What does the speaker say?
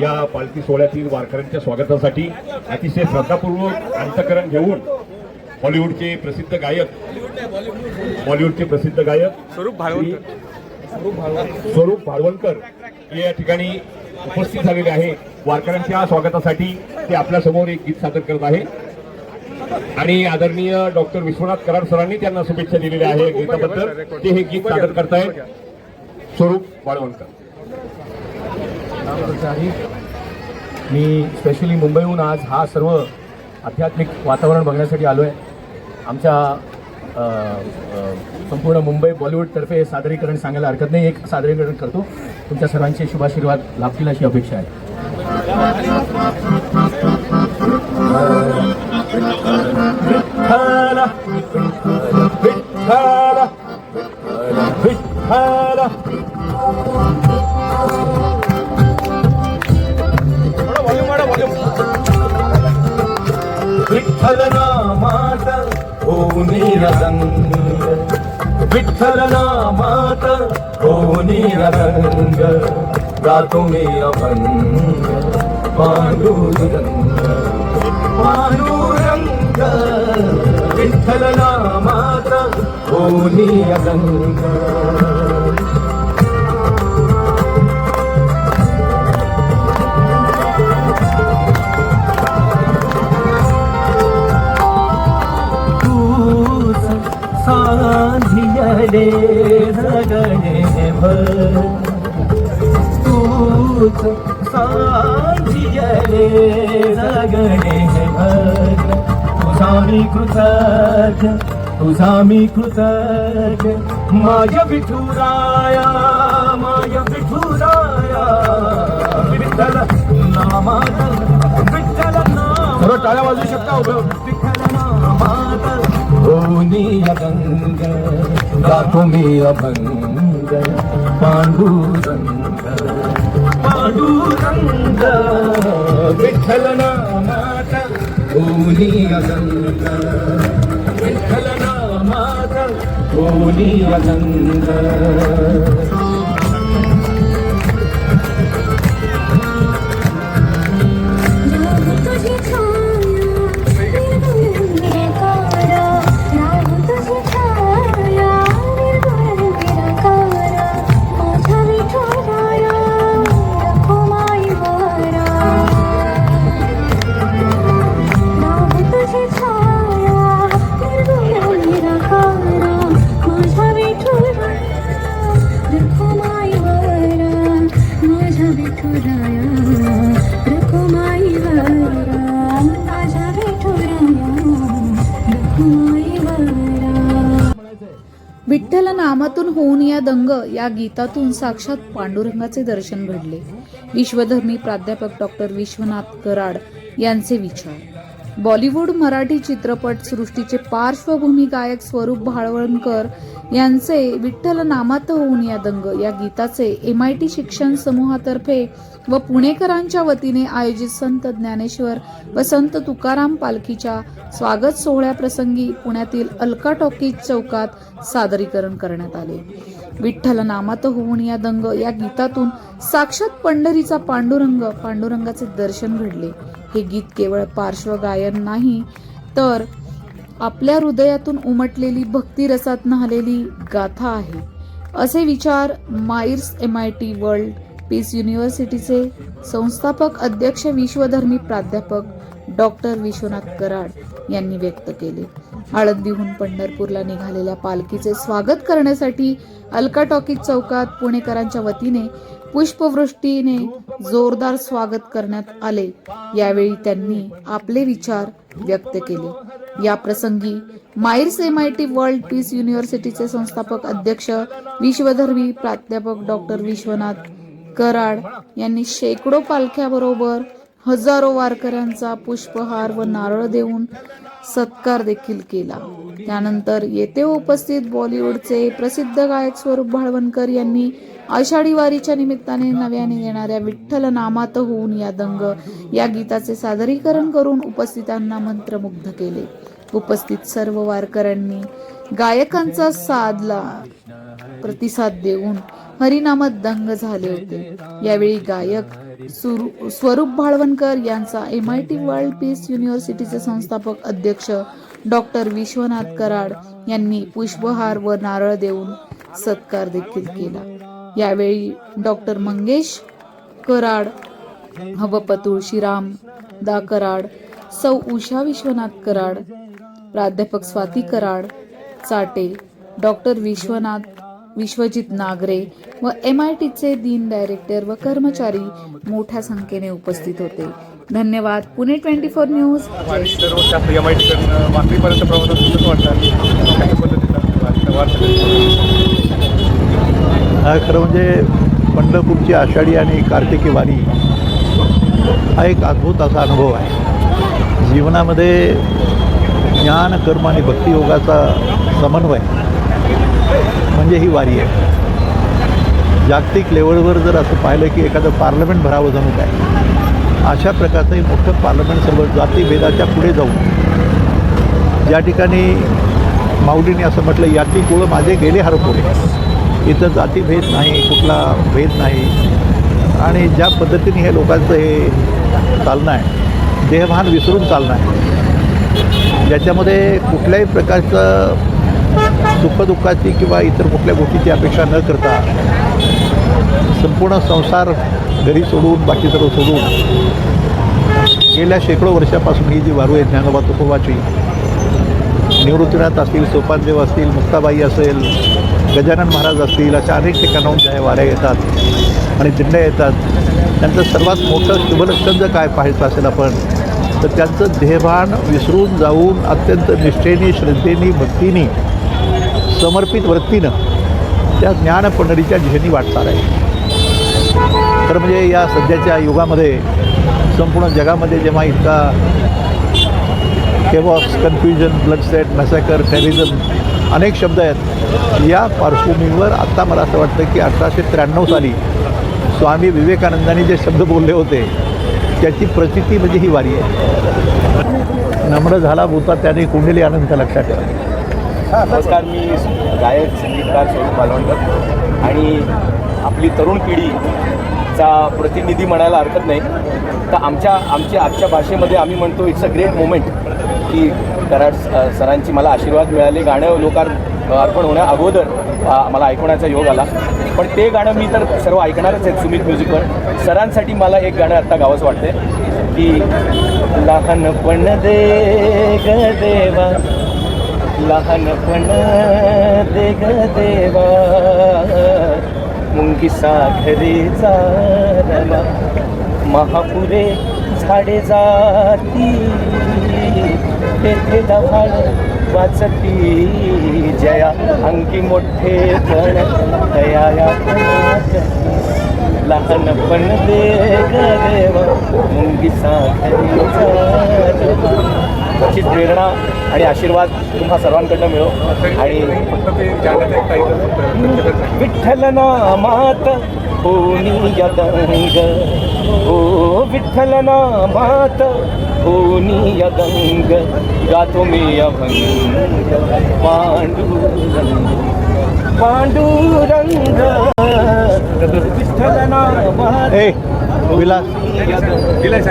या पालखी सोहळ्यातील वारकऱ्यांच्या स्वागतासाठी अतिशय श्रद्धापूर्वक अंतकरण घेऊन बॉलिवूडचे प्रसिद्ध गायक बॉलिवूडचे प्रसिद्ध गायक स्वरूप भाळवणकर. स्वरूप भाडवणकर हे या ठिकाणी उपस्थित झालेले आहे वारकऱ्यांच्या स्वागतासाठी ते आपल्यासमोर एक गीत सादर करत आहे आणि आदरणीय डॉक्टर विश्वनाथ कराड सरांनी त्यांना शुभेच्छा दिलेल्या आहे गीताबद्दल ते हे गीत सादर करतायत. स्वरूप भाडवणकर मी स्पेशली मुंबईहून आज हा सर्व आध्यात्मिक वातावरण बघण्यासाठी आलो आहे आमच्या संपूर्ण मुंबई बॉलिवूडतर्फे हे सादरीकरण सांगायला हरकत नाही. एक सादरीकरण करतो. तुमच्या सर्वांचे शुभाशीर्वाद लाभतील अशी अपेक्षा आहे. विठ्ठल नामात होनी रंग विठ्ठल नामात होनी रंग गातो मी अभंग। पांडुरंग पांडुरंग विठ्ठल नामात होनी सांधियले जगणे भर. तूच सांधियले जगणे भर. तुझा मी कृतज्ञ तुझा मी कृतज्ञ. माझ्या विठुराया माझ्या विठुराया. विठ्ठल नामात विठ्ठल नाम टाळ्या शकता उभं अगंग गातो मी अभंग पांडुरंग पांडुरंग विठ्ठल नामात होनी अगंग विठ्ठल नामात होनी अगंग विठ्ठल नामातून होऊन या दंग या गीतातून साक्षात पांडुरंगाचे दर्शन घडले. विश्वधर्मी प्राध्यापक डॉक्टर विश्वनाथ कराड यांचे विचार. बॉलिवूड मराठी चित्रपट सृष्टीचे पार्श्वभूमी गायक स्वरूप भाळवणकर यांचे विठ्ठल नामात होऊन या दंग. या गीताचे एम आय टी शिक्षण समूहातर्फे व पुणेकरांच्या वतीने आयोजित संत ज्ञानेश्वर व संत तुकाराम पालखीच्या स्वागत सोहळ्याप्रसंगी पुण्यातील अलका टॉकीज चौकात सादरीकरण करण्यात आले. विठ्ठल नामात होऊन या दंग. या गीतातून साक्षात पंढरीचा पांडुरंग पांडुरंगाचे दर्शन घडले. हे गीत केवळ पार्श्वगायन नाही तर आपल्या हृदयातून उमटलेली भक्तिरसात न्हालेली गाथा आहे. असे विचार MAEER's M I T world peace युनिव्हर्सिटीचे संस्थापक अध्यक्ष विश्वधर्मी प्राध्यापक डॉक्टर विश्वनाथ कराड यांनी व्यक्त केले. आळंदीहून पंढरपूरला निघालेल्या पालखीचे स्वागत करण्यासाठी अलका टॉकीज चौकात पुणेकरांच्या वतीने पुष्पवृष्टीने जोरदार स्वागत करण्यात आले. यावेळी त्यांनी आपले विचार व्यक्त केले. या प्रसंगी MAEER's M I T world peace युनिव्हर्सिटीचे संस्थापक अध्यक्ष विश्वधर्मी प्राध्यापक डॉक्टर विश्वनाथ कराड यांनी शेकडो पालख्याबरोबर हजारो वारकऱ्यांचा पुष्पहार व नारळ देऊन सत्कार देखील केला. त्यानंतर येथे उपस्थित बॉलिवूडचे प्रसिद्ध गायक स्वरूप भाळवणकर यांनी आषाढी वारीच्या निमित्ताने नव्याने येणाऱ्या विठ्ठल नामात होऊन या दंग. या गीताचे सादरीकरण करून उपस्थितांना मंत्रमुग्ध केले. उपस्थित सर्व वारकऱ्यांनी गायकांचा साधला प्रतिसाद देऊन हरिनामात दंग झाले होते. यावेळी गायक सुरू- स्वरूप भाळवणकर यांचा M I T world peace युनिव्हर्सिटीचे संस्थापक अध्यक्ष डॉक्टर विश्वनाथ कराड यांनी पुष्पहार व नारळ देऊन सत्कार देखील केला. यावेळी डॉक्टर मंगेश कराड हवप तुळशीराम दा कराड सौ उषा विश्वनाथ कराड प्राध्यापक स्वाती कराड चाटे डॉक्टर विश्वनाथ विश्वजित नागरे व एम आय टीचे दिन डायरेक्टर व कर्मचारी मोठ्या संख्येने उपस्थित होते. धन्यवाद. Pune twenty four news. M I T वाटतात काही पद्धतीनं वारीचा वारसा हा खरं म्हणजे पंढरपूरची आषाढी आणि कार्तिकी वारी हा एक अद्भुत असा अनुभव आहे. जीवनामध्ये ज्ञान कर्म आणि भक्तियोगाचा समन्वय म्हणजे ही वारी आहे. जागतिक लेवलवर जर असं पाहिलं की एखादं पार्लमेंट भरावं जणू काय अशा प्रकारचं एक मोठं पार्लमेंट सर्व जातीभेदाच्या पुढे जाऊन ज्या ठिकाणी माऊलीने असं म्हटलं याची कुळं माझे गेले हरपोळे इथं जातीभेद नाही कुठला भेद नाही. आणि ज्या पद्धतीने हे लोकांचं हे चालणं आहे देहभान विसरून चालणं आहे. ज्याच्यामध्ये कुठल्याही प्रकारचं सुखदुःखाची किंवा इतर कुठल्या गोष्टीची अपेक्षा न करता संपूर्ण संसार घरी सोडून बाकी सर्व सोडून गेल्या शेकडो वर्षापासून ही जी वारू आहे ज्ञानोबा तुकोबाची निवृत्तीनाथ असतील सोपानदेव असतील मुक्ताबाई असेल गजानन महाराज असतील अशा अनेक ठिकाणाहून ज्या वाऱ्या येतात आणि दिंड्या येतात. त्यांचं सर्वात मोठं शुभलक्षण जर काय पाहायचं असेल आपण तर त्यांचं देहभान विसरून जाऊन अत्यंत निष्ठेने श्रद्धेने भक्तीने समर्पित वृत्तीनं त्या ज्ञान पंढरीच्या झेनी वाटणार आहे. तर म्हणजे या सध्याच्या युगामध्ये संपूर्ण जगामध्ये जेव्हा इतका केवॉक्स कन्फ्युजन ब्लडसेट मॅसेकर टेरिझम अनेक शब्द आहेत. या पार्श्वभूमीवर आत्ता मला असं वाटतं की अठराशे त्र्याण्णव साली स्वामी विवेकानंदांनी जे शब्द बोलले होते त्याची प्रचिती म्हणजे ही वारी आहे. नम्र झाला भूता त्याने कुंडली आनंद लक्षात ठेवा नमस्कार मी गायक संगीतकार स्वरूप मालवणकर आणि आपली तरुण पिढीचा प्रतिनिधी म्हणायला हरकत नाही. तर आमच्या आमच्या आजच्या भाषेमध्ये आम्ही म्हणतो इट्स अ ग्रेट मोमेंट की कराड सरांची मला आशीर्वाद मिळाले. गाणं लोकार अर्पण होण्या अगोदर मला ऐकवण्याचा योग आला. पण ते गाणं मी तर सर्व ऐकणारच आहेत सुमित म्युझिकवर. सरांसाठी मला एक गाणं आत्ता गावंसं वाटते की लहानपण दे ग देवा लहानपण दे ग देवा मुंगी साखरेचा रवा महापुरे झाडे जाती. ते दहाड वाचती जया अंकी मोठे पण दया लहानपण दे देवा मुंगी साखरी अशीच प्रेरणा आणि आशीर्वाद तुम्हा सर्वांकडनं मिळो. आणि विठ्ठल नामात होनी यदंग हो विठ्ठल नामात होनी यदंग गातो मी अभंग पांडुरंग। पांडुरंग। विठ्ठल विलास। यदंग